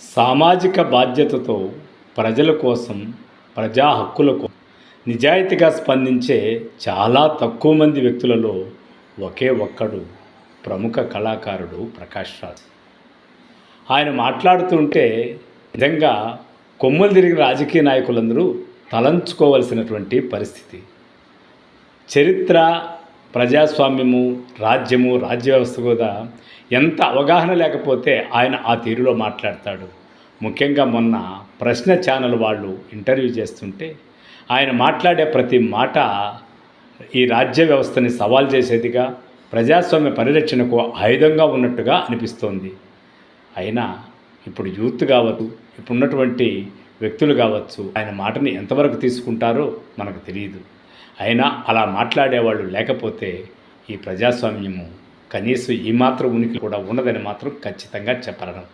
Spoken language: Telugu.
సామాజిక బాధ్యతతో ప్రజల కోసం ప్రజా హక్కులకు నిజాయితీగా స్పందించే చాలా తక్కువ మంది వ్యక్తులలో ఒకే ఒక్కడు ప్రముఖ కళాకారుడు ప్రకాష్ రాజ్. ఆయన మాట్లాడుతుంటే నిజంగా కొమ్ములు తిరిగిన రాజకీయ నాయకులందరూ తలంచుకోవలసినటువంటి పరిస్థితి. చరిత్ర ప్రజాస్వామ్యము రాజ్యము రాజ్య వ్యవస్థ కూడా ఎంత అవగాహన లేకపోతే ఆయన ఆ తీరులో మాట్లాడతాడు. ముఖ్యంగా మొన్న ప్రశ్న ఛానల్ వాళ్ళు ఇంటర్వ్యూ చేస్తుంటే ఆయన మాట్లాడే ప్రతి మాట ఈ రాజ్య వ్యవస్థని సవాల్ చేసేదిగా ప్రజాస్వామ్య పరిరక్షణకు ఆయుధంగా ఉన్నట్టుగా అనిపిస్తోంది. అయినా ఇప్పుడు యూత్ కావచ్చు ఇప్పుడున్నటువంటి వ్యక్తులు కావచ్చు ఆయన మాటని ఎంతవరకు తీసుకుంటారో మనకు తెలియదు. అయినా అలా మాట్లాడేవాళ్ళు లేకపోతే ఈ ప్రజాస్వామ్యము కనీసం ఈ మాత్రం ఉనికి కూడా ఉండదని మాత్రం ఖచ్చితంగా చెప్పగలను.